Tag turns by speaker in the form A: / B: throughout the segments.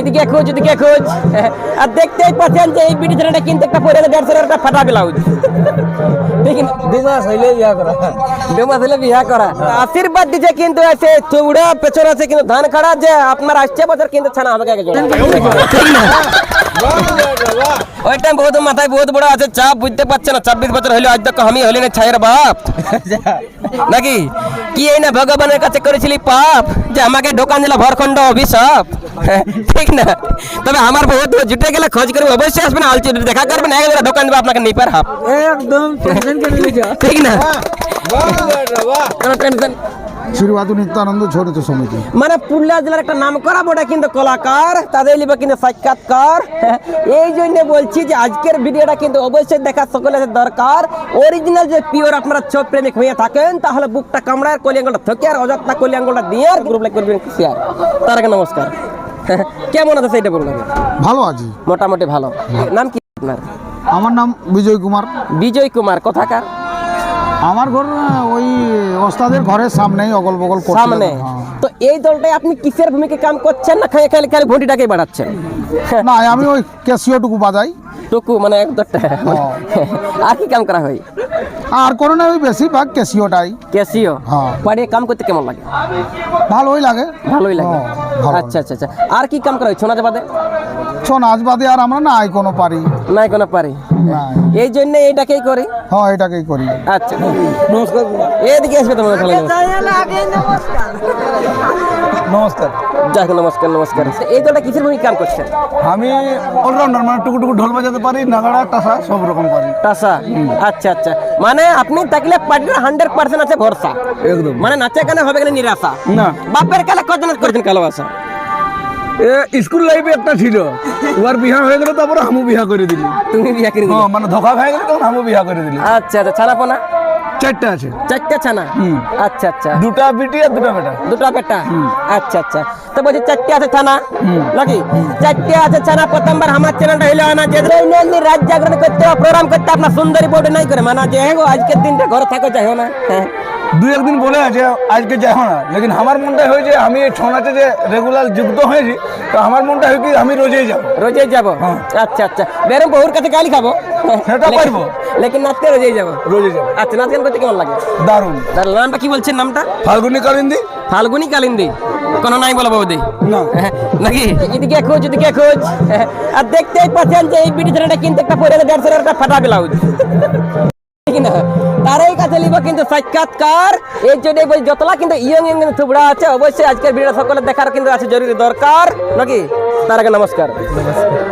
A: এদিকে খোঁজ এদিকে খোঁজ। আর দেখতেই পাচ্ছেন যে এই বিটি ছেলেটা কিন্তু একটা পরে দেড়শো একটা ফাটা ব্লাউজ ঠিক
B: দুমাস হইলে বিয়া করা।
A: দুমাস হইলে বিয়া করা। আশীর্বাদ দিছে কিন্তু আছে চৌড়া পেছন আছে কিন্তু ধান খাড়া যে আপনার আসছে বছর কিন্তু ছানা হবে একজন ঠিক না ওই টাইম বহুত মাথায় বহুত বড় আছে চাপ বুঝতে পারছে না ছাব্বিশ বছর হইল আজ তক আমি হলি না ছায়ের বাপ নাকি কি এই না ভগবানের কাছে করেছিলি পাপ যে আমাকে ঢোকান দিল ভরখণ্ড অভিশাপ ঠিক না তবে আমার বহুত জুটে গেলে খোঁজ করবে অবশ্যই আসবেন আলচি দেখা করবেন একবার দোকান দেবো আপনাকে নিপার হাফ
B: একদম টেনশন কেন লিখা
A: ঠিক না কোনো টেনশন
C: শ্রীবাদু নিত্যানন্দ ছোট সমিতি।
A: মানে পুরুলিয়া জেলার একটা নাম করা বটে কিন্তু কলাকার তাদের লিবে কিন্তু সাক্ষাৎকার। এই জন্য বলছি যে আজকের ভিডিওটা কিন্তু অবশ্যই দেখা সকলের দরকার। অরিজিনাল যে পিওর আপনারা ছৌ প্রেমিক হয়ে থাকেন তাহলে বুকটা কামড়ায় কলিয়াঙ্গলটা থেকে আর অযথা কলিয়াঙ্গলটা দিয়ে আর গ্রুপ লাইক করবেন শেয়ার তার আগে নমস্কার। কেমন আছে সেইটা বলুন
C: ভালো আছি।
A: মোটামুটি ভালো। নাম কি আপনার?
C: আমার নাম বিজয় কুমার।
A: বিজয় কুমার কথাকার
C: আমার ঘর ওই ওস্তাদের ঘরের সামনেই অগল বগল
A: সামনে?
C: হ্যাঁ।
A: তো এই দলটায় আপনি কিসের ভূমিকে কাম করছেন না খালি খালি খালি ভোটিটাকে বাড়াচ্ছেন?
C: না আমি ওই ক্যাসিওটুকু বাজাই।
A: টুকু মানে এক দশটা আর কি কাম করা হয়?
C: আর কোনো না ওই বেশিরভাগ ক্যাসিওটাই
A: ক্যাসিও
C: হ্যাঁ।
A: পাড়িয়ে কাম করতে কেমন লাগে?
C: ভালোই লাগে।
A: ভালোই লাগে।
C: হ্যাঁ।
A: আচ্ছা আচ্ছা আচ্ছা। আর কি কাম করা হয়? ছোনা বাদে
C: ছ বাদে আর আমরা নাই কোনো পারি।
A: নাই কোনো পারি? এই জন্য এইটাকেই করি?
C: হ্যাঁ এটাকেই করি।
A: আচ্ছা। নমস্কার। এদিকে আসবে তোমার ভালো
B: নমস্কার।
A: যাক নমস্কার নমস্কার। এই দলটা কিসের ভূমিকা কাম করছেন
B: আমি অলরাউন্ডার মানে টুকু টুকু ঢোল বাজাতে পারি নাগাড়া টাসা সব রকম পারি।
A: টাসা? আচ্ছা আচ্ছা। মানে আপনি থাকলে পার্টির হান্ড্রেড পার্সেন্ট আছে ভরসা।
B: একদম।
A: মানে নাচে কেন হবে কেন নিরাশা।
B: না।
A: বাপের কালে কত নাচ করেছেন ভালোবাসা
B: এ স্কুল লাইফে একটা ছিল। ওর বিহা হয়ে গেলে তারপরে আমু বিহা করে দিলি।
A: তুমি বিয়া করে দিলে।
B: হ্যাঁ মানে ধোকা খাই গেলে তখন আমু বিহা করে দিলি।
A: আচ্ছা আচ্ছা ছানাপোনা
B: চারটা আছে।
A: চারটে ছানা? আচ্ছা আচ্ছা।
B: দুটা বিটি আর দুটা বেটা।
A: দুটো বেটা? আচ্ছা আচ্ছা। তো বলছি চারটে আছে ছানা? নাকি? চারটে আছে ছানা প্রথমবার আমার চ্যানেলটা হইল না যে দৈনন্দিন রাত জাগরণ করতে প্রোগ্রাম করতে আপনার সুন্দরী বোর্ড নাই করে। মানা যে হ্যাঁ আজকের দিনটা ঘরে থাকো যাই না। হ্যাঁ।
B: দুই একদিন বলে আছে আজকে যাই না। লেকিন আমার মনটা হয়েছে আমি এই ছৌ নাচে যে রেগুলার যুক্ত হয়েছি তো আমার মনটা হয় কি আমি রোজেই যাব।
A: রোজই যাব?
B: হ্যাঁ।
A: আচ্ছা আচ্ছা। বেরম বহুর কাছে গালি খাব।
B: সেটা পারব।
A: লেকিন নাচতে রোজই যাব।
B: রোজেই যাব।
A: আচ্ছা নাচ গান করতে কেমন লাগে?
B: দারুণ।
A: তার নামটা কি বলছেন নামটা?
B: ফাল্গুনি কালিন্দি।
A: ফাল্গুনি কালিন্দি। কোনো নাই বলো বৌদি?
B: না।
A: নাকি? এদিকে খোঁজ এদিকে খোঁজ। আর দেখতেই পাচ্ছেন যে এই বিটি ছেলেটা কিন্তু একটা পরে দেড়শো একটা ফাটা ব্লাউজ ঠিক না? তারই কাছে লিব কিন্তু সাক্ষাৎকার। এই জন্য বলছি যতলা কিন্তু ইয়ং ইয়ং থুবড়া আছে অবশ্যই আজকের ভিডিও সকলে দেখার কিন্তু আছে জরুরি দরকার। নাকি? তার আগে নমস্কার।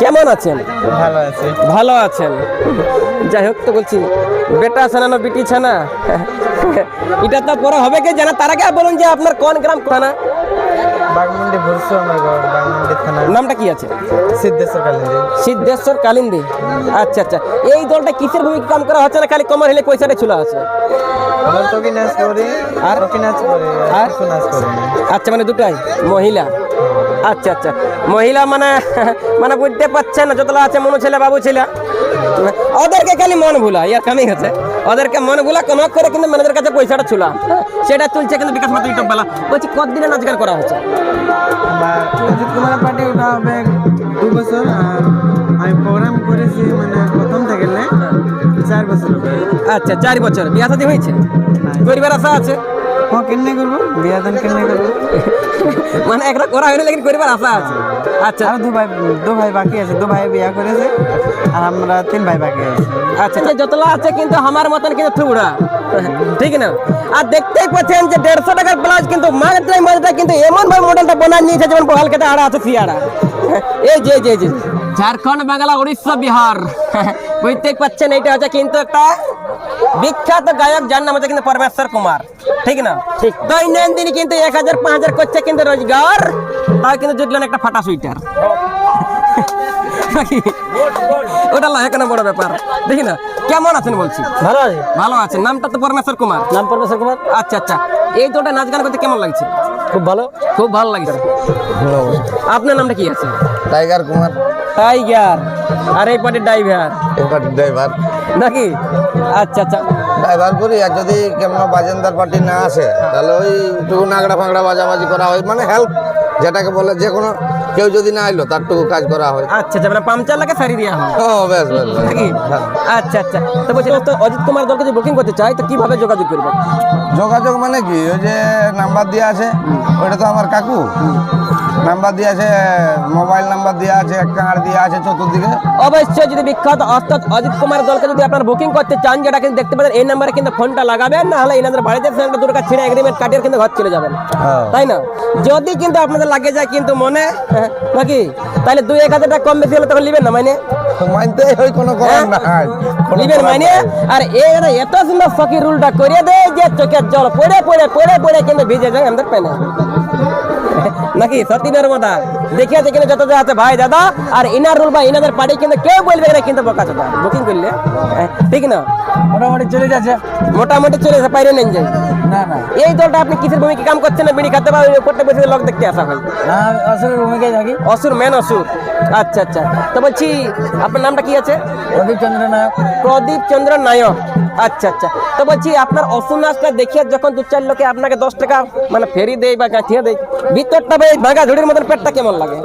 A: কেমন আছেন?
B: ভালো আছে।
A: ভালো আছেন। যাই হোক তো বলছি বেটা ছানা না বিটি ছানা এটা তো পরে হবে কি জানা তার আগে বলুন যে আপনার কোন গ্রাম থানা
D: বাগমুন্ডি ভরসু আমার ঘর থানা
A: নামটা কি আছে?
D: সিদ্ধেশ্বর কালিন্দি।
A: সিদ্ধেশ্বর কালিন্দি। আচ্ছা আচ্ছা। এই দলটা কিসের ভূমিকা কাম করা হচ্ছে না? খালি কমর হলে পয়সাটা চলে আছে। আর? আর? আচ্ছা মানে দুটাই মহিলা। আচ্ছা আচ্ছা। মহিলা মানে মানে বুঝতে পারছে না যতলা আছে মনু ছেলে বাবু ছেলে। ওদেরকে খালি মন ভুলা ইয়ার কামিং আছে। ওদেরকে মন ভুলা কোনো করে কিন্তু ম্যানেজার কাছে পয়সাটা ছুলা। সেটা চলছে কিন্তু বিকাশ মাত্র ইউটিউব বেলা। বলছি কতদিনে গান করা হচ্ছে?
D: অজিত কুমার পার্টি ওটা হবে দু বছর আমি প্রোগ্রাম করেছি মানে প্রথম থেকে নে, চার বছর
A: আচ্ছা চার বছর। বিয়া শাদী হয়েছে? পরিবার আশা আছে?
D: হ্যাঁ কেমনে করব? বিয়া দান কেমনে করব?
A: মানে একটা করা হয়নি লেকিন পরিবার আশা আছে। আচ্ছা।
D: আর দু ভাই দু ভাই বাকি আছে দু ভাই বিয়া করেছে আর আমরা তিন ভাই বাকি আছে।
A: আচ্ছা আচ্ছা, যতলা আছে কিন্তু আমার মতন কিন্তু থুবড়া ঠিক না? আর দেখতেই পাচ্ছেন যে দেড়শো টাকার ব্লাউজ কিন্তু মাত্রায় মাত্রায় কিন্তু এমন ভাবে মডেলটা বানায় নিয়েছে যেমন বহাল খেতে আড়া আছে সিয়াড়া। এই যে যে যে। ঝাড়খণ্ড বাংলা উড়িষ্যা বিহার। বুঝতেই পাচ্ছেন এইটা হচ্ছে কিন্তু একটা বিখ্যাত গায়ক যার নাম হচ্ছে কিন্তু পরমেশ্বর কুমার। ঠিক না? ঠিক। দৈনন্দিন কিন্তু এক হাজার পাঁচ হাজার করছে কিন্তু রোজগার তাও কিন্তু জুটলেন একটা ফাটা সুইটার ওটা লয় কেন বড় ব্যাপার। দেখি না কেমন আছেন বলছি?
D: ভালো আছে।
A: ভালো আছেন। নামটা তো পরমেশ্বর কুমার।
D: নাম পরমেশ্বর কুমার।
A: আচ্ছা আচ্ছা। এই দুটো নাচ গান করতে কেমন লাগছে?
D: খুব ভালো।
A: খুব ভালো লাগছে। আপনার নামটা কি আছে?
B: টাইগার কুমার।
A: টাইগার আর এই পার্টির ড্রাইভার
B: ড্রাইভার
A: নাকি? আচ্ছা আচ্ছা।
E: ড্রাইভার করি আর যদি কেমন বাজেন্দার পার্টি না আসে তাহলে ওই একটু নাগড়া ফাগড়া বাজাবাজি করা হয় মানে হেল্প যেটাকে বলে যে কোনো কেউ যদি না এলো তারটুকু কাজ করা হয়।
A: আচ্ছা আচ্ছা মানে পাংচার লাগে সারি দেওয়া হয়।
E: ও বেশ বেশ।
A: নাকি? আচ্ছা আচ্ছা। তো বলছি তো অজিত কুমার দলকে যদি বুকিং করতে চাই তো কীভাবে যোগাযোগ করব?
E: যোগাযোগ মানে কি? ওই যে নাম্বার দেওয়া আছে ওইটা তো আমার কাকু। নাম্বার দেওয়া আছে মোবাইল নাম্বার দেওয়া আছে কার্ড দেওয়া আছে চতুর্দিকে।
A: অবশ্যই যদি বিখ্যাত অস্তাদ অজিত কুমার দলকে যদি আপনার বুকিং করতে চান যেটা কিন্তু দেখতে পাবেন এই নাম্বারে কিন্তু ফোনটা লাগাবেন না হলে এনাদের বাড়িতে একটা দুটো ছিঁড়ে এগ্রিমেন্ট কাটিয়ে কিন্তু ঘর চলে যাবেন।
E: হ্যাঁ।
A: তাই না? যদি কিন্তু আপনাদের লাগে যায় কিন্তু মনে হ্যাঁ, নাকি? তাহলে দুই এক হাজার টাকা কম বেশি হলে তখন নেবেন না মানে
E: তো হয় কোনো করার নাই। কোনো
A: নিবেন
E: করার
A: মানে আর এরা এত সুন্দর ফকি রুলটা করে দেয় যে চোখের জল পড়ে পড়ে পড়ে পড়ে কিন্তু ভিজে যায় আমাদের পেনে। নাকি? সত্যি নর্মদা দেখিয়েছে কিন্তু যত যা আছে ভাই দাদা। আর ইনার রুল বা ইনাদের পার্টি কিন্তু কেউ বলবে না কিন্তু বোকা চোদা। বুকিং করলে? হ্যাঁ, ঠিক না?
B: মোটামুটি চলে যাচ্ছে।
A: মোটামুটি চলে যায় বাইরে নেন
B: না না।
A: এই দলটা আপনি কিসের ভূমিকা কাম করছেন না বিড়ি খাতে বা ওই উপরটা বসে লোক দেখতে আসা হয়?
B: আসলে ভূমিকায় থাকি।
A: অসুর মেন অসুর। আচ্ছা আচ্ছা। তো বলছি আপনার নামটা কি আছে?
B: প্রদীপ চন্দ্র নায়ক।
A: প্রদীপ চন্দ্র নায়ক। আচ্ছা আচ্ছা। তো বলছি আপনার অসুর নাচটা দেখিয়ে যখন দু চার লোকে আপনাকে দশ টাকা মানে ফেরি দেয় বা গাঁঠিয়ে দেয় ভিতরটা ভাই ভাগা ঝুড়ির মতন পেটটা কেমন লাগে?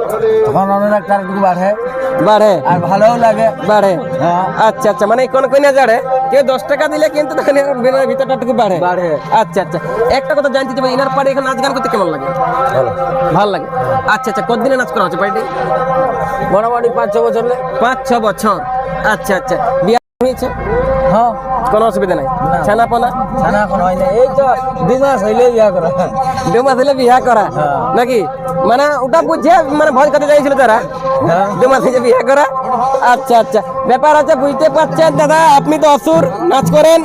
B: তখন অনুরাগটা একটু বাড়ে।
A: বাড়ে?
B: আর ভালোও লাগে।
A: বাড়ে?
B: হ্যাঁ।
A: আচ্ছা আচ্ছা মানে কোন কোন যাড়ে কেউ দশ টাকা দিলে কিন্তু তখন ভিতরটা একটু বাড়ে।
B: বাড়ে।
A: আচ্ছা আচ্ছা। একটা কথা জানতে চাই ইনার পাড়ে এখন নাচ গান করতে কেমন লাগে? ভালো। লাগে? আচ্ছা আচ্ছা কতদিনে নাচ করা হচ্ছে পার্টি
B: মোটামুটি পাঁচ ছ বছর।
A: পাঁচ ছ বছর। আচ্ছা আচ্ছা। হয়েছে
B: হ্যাঁ।
A: কোনো অসুবিধা নাই। ছানা পোনা
B: ছানা এখন হয় না এই তো দুই মাস হইলে বিয়া করা।
A: দু মাস হলে বিয়া করা? নাকি? মানে ওটা বুঝে মানে ভয় করতে যাইছিল তারা।
B: হ্যাঁ।
A: মাস বিয়া করা? আচ্ছা আচ্ছা। ব্যাপার আছে বুঝতে পারছেন দাদা? আপনি তো অসুর নাচ করেন।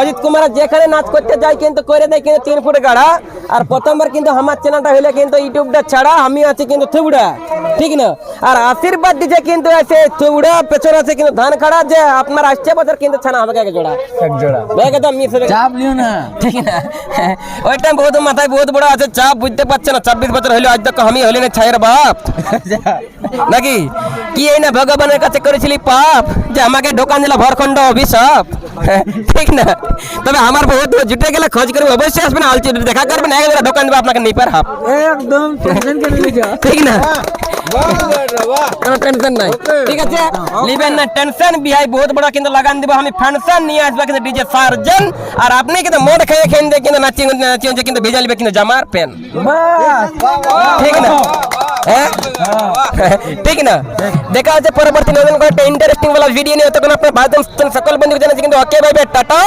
A: অজিত কুমার যেখানে নাচ করতে যায় কিন্তু করে দেয় কিন্তু তিন ফুট গাড়া। আর প্রথমবার কিন্তু আমার চ্যানেলটা হইলে কিন্তু ইউটিউবটা ছাড়া আমি আছি কিন্তু থুবড়া। ঠিক না? আর আশীর্বাদ দিচ্ছে কিন্তু আছে থুবড়া পেছনে আছে কিন্তু ধান খাড়া যে আপনার আসছে বছর কিন্তু ছানা হবে এক জোড়া।
B: এক জোড়া।
A: একদম মিস
B: চাপ লিও না।
A: ঠিক না? ওইটা বহুত মাথায় বহুত বড় আছে চাপ বুঝতে পারছে না ছাব্বিশ বছর হইল আজ তক আমি হলি না ছায়ের বাপ। নাকি? কি এই না ভগবানের কাছে করেছিলি পাপ? যে আমাকে ঢোকান দিল ভরখণ্ড অভিশাপ ঠিক না? তবে আমার বহুত জুটে গেলে খোঁজ করবে অবশ্যই আসবেন আলচি দেখা করবেন এক জায়গায় ঢোকান দেবে আপনাকে নিপার হাফ।
B: একদম
A: ঠিক না? কোনো টেনশন নাই। ঠিক আছে? লিবেন না টেনশন বিহাই বহুত বড় কিন্তু লাগান দিব আমি ফাংশন নিয়ে আসব কিন্তু ডিজে সার্জন আর আপনি কিন্তু মোড খেয়ে খেয়ে কিন্তু নাচিয়ে নাচিয়ে কিন্তু ভিজা লিবে কিন্তু জামার প্যান ঠিক না? হ্যাঁ ঠিক না? দেখা হচ্ছে পরবর্তী নতুন করে একটা ইন্টারেস্টিং वाला ভিডিও নিয়ে। তখন আপনার দোস্ত সকল বন্ধু জানাচ্ছি কিন্তু ওকে ভাই টাটা।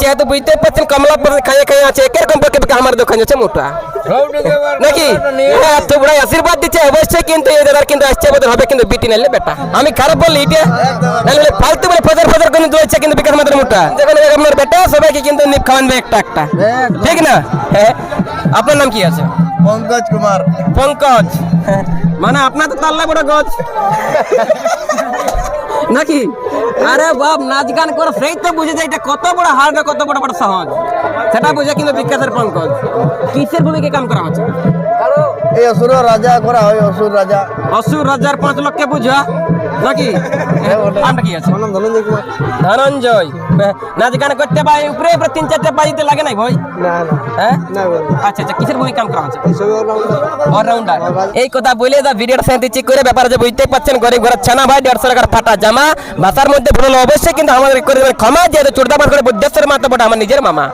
A: যেহেতু বুঝতে পারছেন কমলা খাইয়ে খাইয়ে আছে একের কম পক্ষে পক্ষে আমার দোকান আছে মোটা। নাকি? হ্যাঁ আশীর্বাদ দিচ্ছে অবশ্যই কিন্তু এই দাদার কিন্তু আসছে বদল হবে কিন্তু বিটি নাইলে বেটা। আমি খারাপ বললি এটা নাহলে ফালতু বলে ফজর ফজর করে দোয়াচ্ছে কিন্তু বিকাশ মাত্র মোটা। যখন আপনার বেটা সবাইকে কিন্তু নিপ খাওয়ানবে একটা একটা। ঠিক না? হ্যাঁ। আপনার নাম কি আছে?
E: পঙ্কজ কুমার।
A: পঙ্কজ। মানে আপনার তো তাল্লা বড় গজ। নাকি? আরে বাপ নাচ গান করে সেই তো বুঝে যায় এটা কত বড় হার্ড কত বড় বড় সহজ সেটা বুঝে কিন্তু বিকাশের পঙ্কজ। কিসের ভূমিকা কাম করা হচ্ছে?
E: এই অসুর রাজা করা হয় অসুর রাজা।
A: অসুর রাজার পাঁচ লক্ষে বুঝা নাকি নামটা কি আছে?
E: ধনঞ্জয় কুমার।
A: ধনঞ্জয়। নাচ গান করতে পাই উপরে উপরে তিন চারটে বাজিতে লাগে নাই ভাই?
E: না
A: হ্যাঁ? আচ্ছা আচ্ছা কিসের ভূমিকা কাম করা হচ্ছে অলরাউন্ডার এই কথা বলে দা ভিডিওটা চেক করে ব্যাপার আছে বুঝতে পারছেন গরিব ঘরের ছানা ভাই দেড়শো টাকার ফাটা জামা ভাষার মধ্যে ভুল অবশ্যই কিন্তু আমাদের করে ক্ষমা যেহেতু চোরদাবাদ করে বুদ্ধেশ্বর মাতা বটে আমার নিজের মামা।